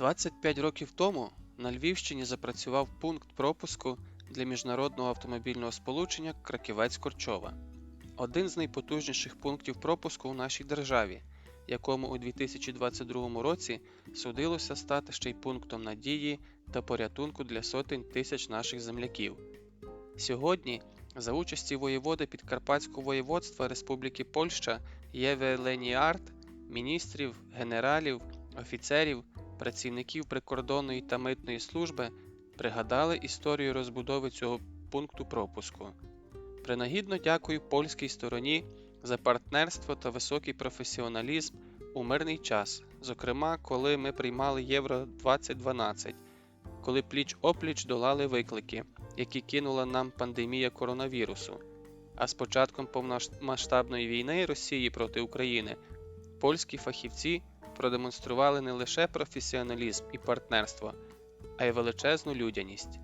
25 років тому на Львівщині запрацював пункт пропуску для міжнародного автомобільного сполучення Краківець-Корчова. Один з найпотужніших пунктів пропуску у нашій державі, якому у 2022 році судилося стати ще й пунктом надії та порятунку для сотень тисяч наших земляків. Сьогодні, за участі воєводи Підкарпатського воєводства Республіки Польща Єве Леніард, міністрів, генералів, офіцерів, працівників прикордонної та митної служби пригадали історію розбудови цього пункту пропуску. Принагідно дякую польській стороні за партнерство та високий професіоналізм у мирний час, зокрема, коли ми приймали Євро 2012, коли пліч опліч долали виклики, які кинула нам пандемія коронавірусу. А з початком повномасштабної війни Росії проти України польські фахівці продемонстрували не лише професіоналізм і партнерство, а й величезну людяність.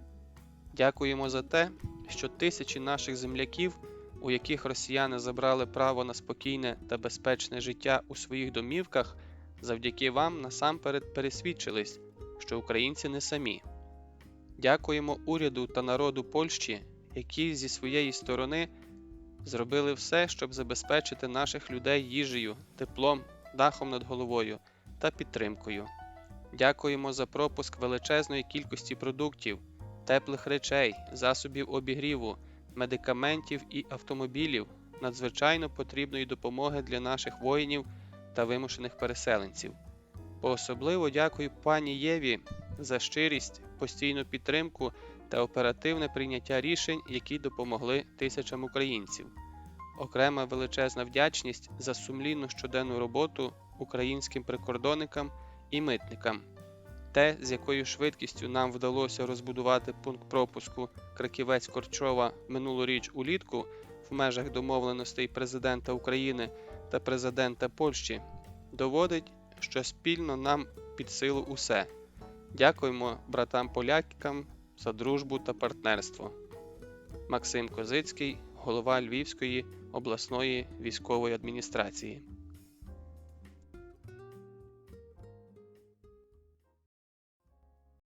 Дякуємо за те, що тисячі наших земляків, у яких росіяни забрали право на спокійне та безпечне життя у своїх домівках, завдяки вам насамперед пересвідчились, що українці не самі. Дякуємо уряду та народу Польщі, які зі своєї сторони зробили все, щоб забезпечити наших людей їжею, теплом, дахом над головою та підтримкою. Дякуємо за пропуск величезної кількості продуктів, теплих речей, засобів обігріву, медикаментів і автомобілів, надзвичайно потрібної допомоги для наших воїнів та вимушених переселенців. Поособливо дякую пані Єві за щирість, постійну підтримку та оперативне прийняття рішень, які допомогли тисячам українців. Окрема величезна вдячність за сумлінну щоденну роботу українським прикордонникам і митникам. Те, з якою швидкістю нам вдалося розбудувати пункт пропуску Краківець Корчова минулоріч улітку в межах домовленостей президента України та президента Польщі, доводить, що спільно нам під силу усе. Дякуємо братам полякам за дружбу та партнерство. Максим Козицький, голова Львівської обласної військової адміністрації.